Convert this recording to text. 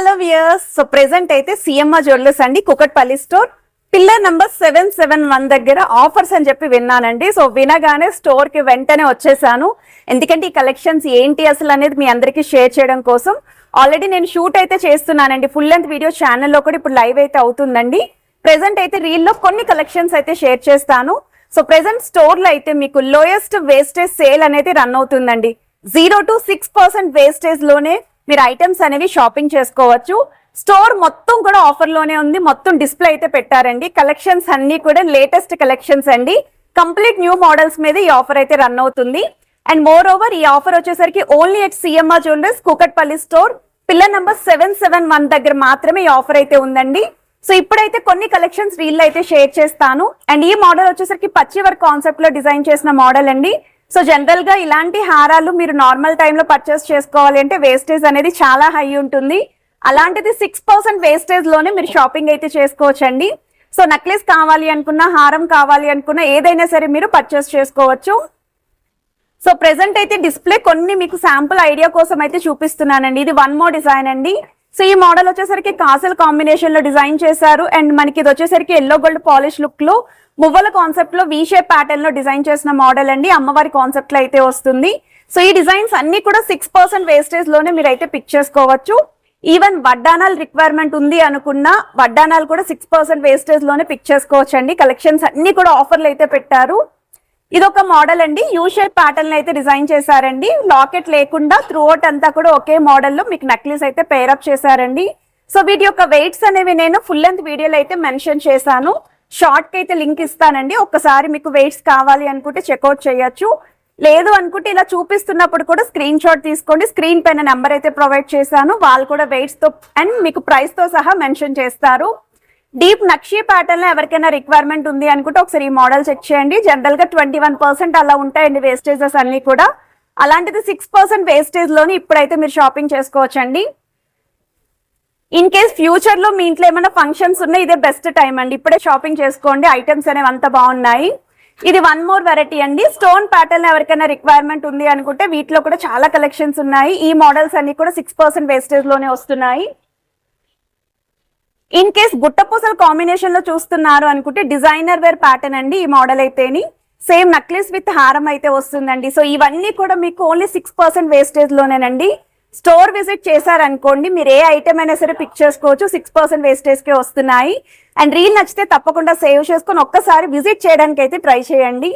Hello viewers so present అయితే CMR jewellers అండి. Kukatpally store pillar number seven seven one దగ్గర offers అని చెప్పి విన్నానండి. సో వినగానే స్టోర్కి వెంటనే వచ్చేసాను. ఎందుకంటే ఈ కలెక్షన్స్ ఏంటి అసలు అనేది మీ అందరికీ షేర్ చేయడం కోసం. ఆల్రెడీ నేను షూట్ అయితే చేస్తున్నానండి. ఫుల్ లెంత్ వీడియో ఛానల్లో కూడా ఇప్పుడు లైవ్ అయితే అవుతుందండి. ప్రెసెంట్ అయితే రీల్లో కొన్ని కలెక్షన్స్ అయితే షేర్ చేస్తాను. సో ప్రెసెంట్ స్టోర్లో అయితే మీకు లోయెస్ట్ వేస్టేజ్ సేల్ అనేది రన్ అవుతుందండి. జీరో టు సిక్స్ పర్సెంట్ వేస్టేజ్లోనే మీరు ఐటమ్స్ అనేవి షాపింగ్ చేసుకోవచ్చు. స్టోర్ మొత్తం కూడా ఆఫర్లోనే ఉంది. మొత్తం డిస్ప్లే అయితే పెట్టారండి. కలెక్షన్స్ అన్ని కూడా లేటెస్ట్ కలెక్షన్స్ అండి. కంప్లీట్ న్యూ మోడల్స్ మీద ఈ ఆఫర్ అయితే రన్ అవుతుంది. అండ్ మోర్ ఓవర్ ఈ ఆఫర్ వచ్చేసరికి only at CMR jewellers Kukatpally store pillar number seven seven one దగ్గర మాత్రమే ఈ ఆఫర్ అయితే ఉందండి. సో ఇప్పుడైతే కొన్ని కలెక్షన్స్ రీల్ అయితే షేర్ చేస్తాను. అండ్ ఈ మోడల్ వచ్చేసరికి పచ్చి వర్క్ కాన్సెప్ట్లో డిజైన్ చేసిన మోడల్ అండి. సో జనరల్గా ఇలాంటి హారాలు మీరు నార్మల్ టైంలో పర్చేస్ చేసుకోవాలి అంటే వేస్టేజ్ అనేది చాలా హై ఉంటుంది. అలాంటిది సిక్స్ పర్సెంట్ వేస్టేజ్లోనే మీరు షాపింగ్ అయితే చేసుకోవచ్చండి. సో నెక్లెస్ కావాలి అనుకున్న హారం కావాలి అనుకున్నా ఏదైనా సరే మీరు పర్చేస్ చేసుకోవచ్చు. సో ప్రెసెంట్ అయితే డిస్ప్లే కొన్ని మీకు శాంపుల్ ఐడియా కోసం అయితే చూపిస్తున్నానండి. ఇది వన్ మోర్ డిజైన్ అండి. సో ఈ మోడల్ వచ్చేసరికి కాసల్ కాంబినేషన్లో డిజైన్ చేశారు. అండ్ మనకి ఇది వచ్చేసరికి ఎల్లో గోల్డ్ పాలిష్ లుక్లో మువ్వల కాన్సెప్ట్లో వీ షేప్ ప్యాటర్న్లో డిజైన్ చేసిన మోడల్ అండి. అమ్మవారి కాన్సెప్ట్లో అయితే వస్తుంది. సో ఈ డిజైన్స్ అన్ని కూడా సిక్స్ పర్సెంట్ వేస్టేజ్లోనే మీరు అయితే పిక్ చేసుకోవచ్చు. ఈవెన్ వడ్డానాల్ రిక్వైర్మెంట్ ఉంది అనుకున్నా వడ్డానాలు కూడా సిక్స్ పర్సెంట్ వేస్టేజ్లోనే పిక్ చేసుకోవచ్చు అండి కలెక్షన్స్ అన్ని కూడా ఆఫర్లు అయితే పెట్టారు. ఇది ఒక మోడల్ అండి. యూ షేప్ ప్యాటర్న్ అయితే డిజైన్ చేశారండి. లాకెట్ లేకుండా త్రూ అవుట్ అంతా కూడా ఒకే మోడల్లో మీకు నెక్లెస్ అయితే పేరప్ చేశారండి. సో వీటి యొక్క వెయిట్స్ అనేవి నేను ఫుల్ లెంత్ వీడియోలో అయితే మెన్షన్ చేశాను. షార్ట్కి అయితే లింక్ ఇస్తానండి. ఒక్కసారి మీకు వెయిట్స్ కావాలి అనుకుంటే చెక్అవుట్ చేయొచ్చు. లేదు అనుకుంటే ఇలా చూపిస్తున్నప్పుడు కూడా స్క్రీన్ షాట్ తీసుకోండి. స్క్రీన్ పైన నెంబర్ అయితే ప్రొవైడ్ చేశాను. వాళ్ళు కూడా వెయిట్స్తో అండ్ మీకు ప్రైస్తో సహా మెన్షన్ చేస్తారు. డీప్ నక్షీ ప్యాటర్న్లో ఎవరికైనా రిక్వైర్మెంట్ ఉంది అనుకుంటే ఒకసారి ఈ మోడల్ చెక్ చేయండి. జనరల్గా ట్వంటీ వన్ పర్సెంట్ అలా ఉంటాయండి వేస్టేజెస్ అన్ని కూడా. అలాంటిది సిక్స్ పర్సెంట్ వేస్టేజ్లోని ఇప్పుడైతే మీరు షాపింగ్ చేసుకోవచ్చండి. ఇన్ కేస్ ఫ్యూచర్లో మీ ఇంట్లో ఏమైనా ఫంక్షన్స్ ఉన్నాయి ఇదే బెస్ట్ టైం అండి. ఇప్పుడే షాపింగ్ చేసుకోండి. ఐటమ్స్ అనేవి అంత బాగున్నాయి. ఇది వన్ మోర్ వెరైటీ అండి. స్టోన్ ప్యాటర్న్ ఎవరికైనా రిక్వైర్మెంట్ ఉంది అనుకుంటే వీటిలో కూడా చాలా కలెక్షన్స్ ఉన్నాయి. ఈ మోడల్స్ అన్ని కూడా సిక్స్ పర్సెంట్ వేస్టేజ్లోనే వస్తున్నాయి. ఇన్ కేస్ గుట్టపూసల కాంబినేషన్లో చూస్తున్నారు అనుకుంటే డిజైనర్ వేర్ ప్యాటర్న్ అండి. ఈ మోడల్ అయితేని సేమ్ నక్లెస్ విత్ హారం అయితే వస్తుందండి. సో ఇవన్నీ కూడా మీకు ఓన్లీ సిక్స్ పర్సెంట్ వేస్టేజ్ లోనేనండి. స్టోర్ విజిట్ చేశారనుకోండి మీరు ఏ ఐటమ్ అయినా సరే పిక్ చేసుకోవచ్చు. సిక్స్ పర్సెంట్ వేస్టేజ్కే వస్తున్నాయి. అండ్ రీల్ నచ్చితే తప్పకుండా సేవ్ చేసుకొని ఒక్కసారి విజిట్ చేయడానికి అయితే ట్రై చేయండి.